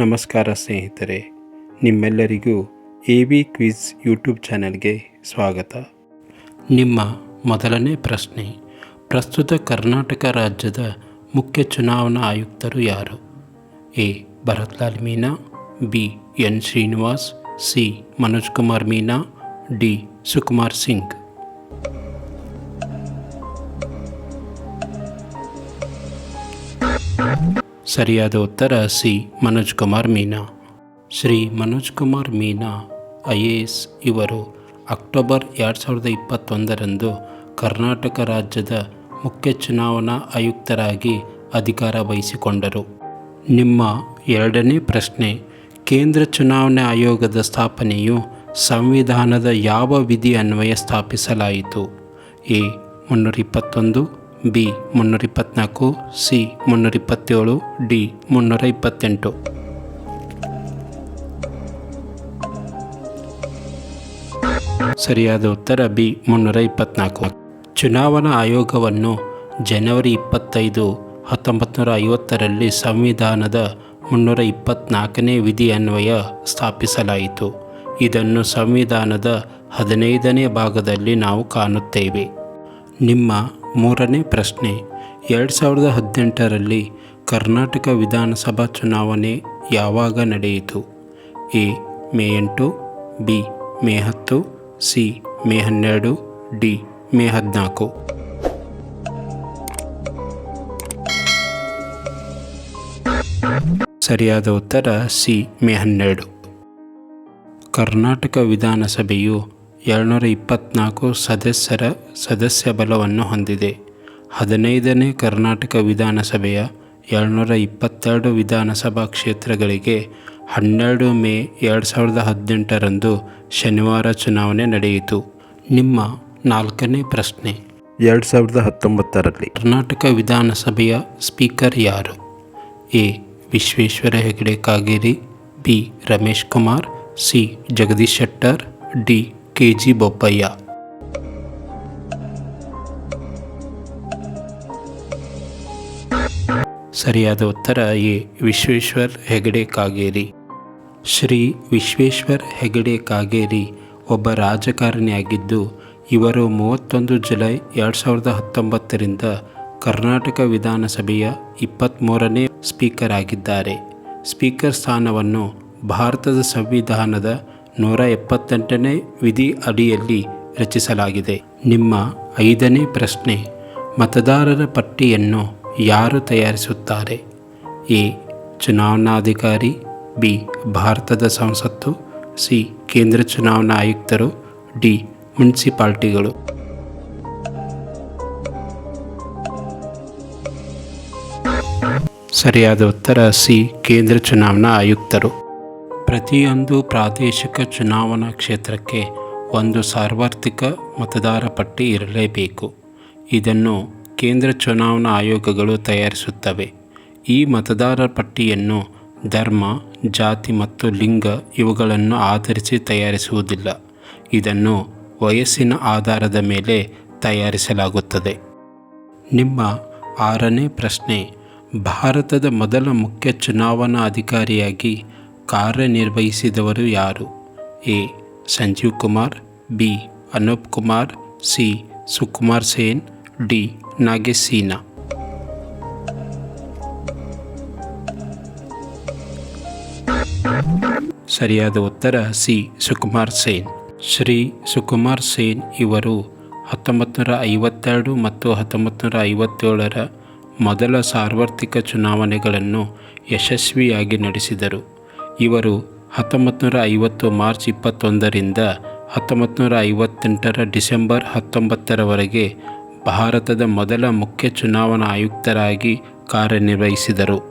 ನಮಸ್ಕಾರ ಸ್ನೇಹಿತರೆ, ನಿಮ್ಮೆಲ್ಲರಿಗೂ ಎ ವಿ ಕ್ವಿಜ್ ಯೂಟ್ಯೂಬ್ ಚಾನೆಲ್ಗೆ ಸ್ವಾಗತ. ನಿಮ್ಮ ಮೊದಲನೇ ಪ್ರಶ್ನೆ, ಪ್ರಸ್ತುತ ಕರ್ನಾಟಕ ರಾಜ್ಯದ ಮುಖ್ಯ ಚುನಾವಣಾ ಆಯುಕ್ತರು ಯಾರು? A. Bharatlal Meena, B. N. Srinivas, C. Manoj Kumar Meena, D. Sukumar Singh. ಸರಿಯಾದ ಉತ್ತರ C. Manoj Kumar Meena. Shri Manoj Kumar Meena, I A S ಇವರು ಅಕ್ಟೋಬರ್ ಎರಡು ಸಾವಿರದ ಇಪ್ಪತ್ತೊಂದರಂದು ಕರ್ನಾಟಕ ರಾಜ್ಯದ ಮುಖ್ಯ ಚುನಾವಣಾ ಆಯುಕ್ತರಾಗಿ ಅಧಿಕಾರ ವಹಿಸಿಕೊಂಡರು. ನಿಮ್ಮ ಎರಡನೇ ಪ್ರಶ್ನೆ, ಕೇಂದ್ರ ಚುನಾವಣಾ ಆಯೋಗದ ಸ್ಥಾಪನೆಯು ಸಂವಿಧಾನದ ಯಾವ ವಿಧಿ ಅನ್ವಯ ಸ್ಥಾಪಿಸಲಾಯಿತು? ಎ. ಮುನ್ನೂರ ಇಪ್ಪತ್ತೊಂದು ಬಿ ಮುನ್ನೂರ ಇಪ್ಪತ್ತ್ನಾಲ್ಕು, ಸಿ ಮುನ್ನೂರ ಇಪ್ಪತ್ತೇಳು, ಡಿ ಮುನ್ನೂರ ಇಪ್ಪತ್ತೆಂಟು. ಸರಿಯಾದ ಉತ್ತರ ಬಿ ಮುನ್ನೂರ ಇಪ್ಪತ್ತ್ನಾಲ್ಕು. ಚುನಾವಣಾ ಆಯೋಗವನ್ನು ಜನವರಿ ಇಪ್ಪತ್ತೈದು ಹತ್ತೊಂಬತ್ತು ನೂರ ಐವತ್ತರಲ್ಲಿ ಸಂವಿಧಾನದ ಮುನ್ನೂರ ಇಪ್ಪತ್ತ್ನಾಲ್ಕನೇ ವಿಧಿ ಅನ್ವಯ ಸ್ಥಾಪಿಸಲಾಯಿತು. ಇದನ್ನು ಸಂವಿಧಾನದ ಹದಿನೈದನೇ ಭಾಗದಲ್ಲಿ ನಾವು ಕಾಣುತ್ತೇವೆ. ನಿಮ್ಮ ಮೂರನೇ ಪ್ರಶ್ನೆ, ಎರಡು ಸಾವಿರದ ಹದಿನೆಂಟರಲ್ಲಿ ಕರ್ನಾಟಕ ವಿಧಾನಸಭಾ ಚುನಾವಣೆ ಯಾವಾಗ ನಡೆಯಿತು? ಎ, ಮೇ ಎಂಟು, ಬಿ, ಮೇ ಹತ್ತು, ಸಿ, ಮೇ ಹನ್ನೆರಡು, ಡಿ, ಮೇ ಹದಿನಾಲ್ಕು. ಸರಿಯಾದ ಉತ್ತರ ಸಿ, ಮೇ ಹನ್ನೆರಡು. ಕರ್ನಾಟಕ ವಿಧಾನಸಭೆಯು ಏಳ್ನೂರ ಇಪ್ಪತ್ತ್ನಾಲ್ಕು ಸದಸ್ಯರ ಸದಸ್ಯ ಬಲವನ್ನು ಹೊಂದಿದೆ. ಹದಿನೈದನೇ ಕರ್ನಾಟಕ ವಿಧಾನಸಭೆಯ ಏಳ್ನೂರ ಇಪ್ಪತ್ತೆರಡು ವಿಧಾನಸಭಾ ಕ್ಷೇತ್ರಗಳಿಗೆ ಹನ್ನೆರಡು ಮೇ ಎರಡು ಸಾವಿರದ ಹದಿನೆಂಟರಂದು ಶನಿವಾರ ಚುನಾವಣೆ ನಡೆಯಿತು. ನಿಮ್ಮ ನಾಲ್ಕನೇ ಪ್ರಶ್ನೆ. ಎರಡು ಸಾವಿರದ ಹತ್ತೊಂಬತ್ತರಲ್ಲಿ ಕರ್ನಾಟಕ ವಿಧಾನಸಭೆಯ ಸ್ಪೀಕರ್ ಯಾರು? A. Vishweshwar Hegde Kageri B. Ramesh Kumar C. Jagadish Shettar D. K G Bopaiah. ಸರಿಯಾದ ಉತ್ತರ ಎ. ವಿಶ್ವೇಶ್ವರ್ ಹೆಗಡೆ ಕಾಗೇರಿ. ಶ್ರೀ ವಿಶ್ವೇಶ್ವರ್ ಹೆಗಡೆ ಕಾಗೇರಿ ಒಬ್ಬ ರಾಜಕಾರಣಿಯಾಗಿದ್ದು, ಇವರು ಮೂವತ್ತೊಂದು ಜುಲೈ ಎರಡು ಸಾವಿರದ ಹತ್ತೊಂಬತ್ತರಿಂದ ಕರ್ನಾಟಕ ವಿಧಾನಸಭೆಯ ಇಪ್ಪತ್ತ್ಮೂರನೇ ಸ್ಪೀಕರ್ ಆಗಿದ್ದಾರೆ. ಸ್ಪೀಕರ್ ಸ್ಥಾನವನ್ನು ಭಾರತದ ಸಂವಿಧಾನದ ನೂರ ಎಪ್ಪತ್ತೆಂಟನೇ ವಿಧಿ ಅಡಿಯಲ್ಲಿ ರಚಿಸಲಾಗಿದೆ. ನಿಮ್ಮ ಐದನೇ ಪ್ರಶ್ನೆ, ಮತದಾರರ ಪಟ್ಟಿಯನ್ನು ಯಾರು ತಯಾರಿಸುತ್ತಾರೆ? ಎ. ಚುನಾವಣಾಧಿಕಾರಿ, ಬಿ. ಭಾರತದ ಸಂಸತ್ತು, ಸಿ. ಕೇಂದ್ರ ಚುನಾವಣಾ ಆಯುಕ್ತರು, ಡಿ. ಮುನ್ಸಿಪಾಲ್ಟಿಗಳು. ಸರಿಯಾದ ಉತ್ತರ, ಸಿ. ಕೇಂದ್ರ ಚುನಾವಣಾ ಆಯುಕ್ತರು. ಪ್ರತಿಯೊಂದು ಪ್ರಾದೇಶಿಕ ಚುನಾವಣಾ ಕ್ಷೇತ್ರಕ್ಕೆ ಒಂದು ಸಾರ್ವತ್ರಿಕ ಮತದಾರ ಪಟ್ಟಿ ಇರಲೇಬೇಕು. ಇದನ್ನು ಕೇಂದ್ರ ಚುನಾವಣಾ ಆಯೋಗಗಳು ತಯಾರಿಸುತ್ತವೆ. ಈ ಮತದಾರ ಪಟ್ಟಿಯನ್ನು ಧರ್ಮ, ಜಾತಿ ಮತ್ತು ಲಿಂಗ ಇವುಗಳನ್ನು ಆಧರಿಸಿ ತಯಾರಿಸುವುದಿಲ್ಲ. ಇದನ್ನು ವಯಸ್ಸಿನ ಆಧಾರದ ಮೇಲೆ ತಯಾರಿಸಲಾಗುತ್ತದೆ. ನಿಮ್ಮ ಆರನೇ ಪ್ರಶ್ನೆ, ಭಾರತದ ಮೊದಲ ಮುಖ್ಯ ಚುನಾವಣಾ ಅಧಿಕಾರಿಯಾಗಿ ಕಾರ್ಯನಿರ್ವಹಿಸಿದವರು ಯಾರು? A. Sanjeev Kumar, B. Anoop Kumar, C. Sukumar Sen, D. Nagesh ಸರಿಯಾದ ಉತ್ತರ ಸಿ. ಸುಕುಮಾರ್ ಸೇನ್. ಶ್ರೀ. ಸುಕುಮಾರ್ ಸೇನ್ ಇವರು ಹತ್ತೊಂಬತ್ತು ನೂರ ಐವತ್ತೆರಡು ಮತ್ತು ಹತ್ತೊಂಬತ್ತು ನೂರ ಐವತ್ತೇಳರ ಮೊದಲ ಸಾರ್ವತ್ರಿಕ ಚುನಾವಣೆಗಳನ್ನು ಯಶಸ್ವಿಯಾಗಿ ನಡೆಸಿದರು. ಇವರು ಹತ್ತೊಂಬತ್ತು ನೂರ ಐವತ್ತು ಮಾರ್ಚ್ ಇಪ್ಪತ್ತೊಂದರಿಂದ ಹತ್ತೊಂಬತ್ತು ನೂರ ಐವತ್ತೆಂಟರ ಡಿಸೆಂಬರ್ ಹತ್ತೊಂಬತ್ತರವರೆಗೆ ಭಾರತದ ಮೊದಲ ಮುಖ್ಯ ಚುನಾವಣಾ ಆಯುಕ್ತರಾಗಿ ಕಾರ್ಯನಿರ್ವಹಿಸಿದರು.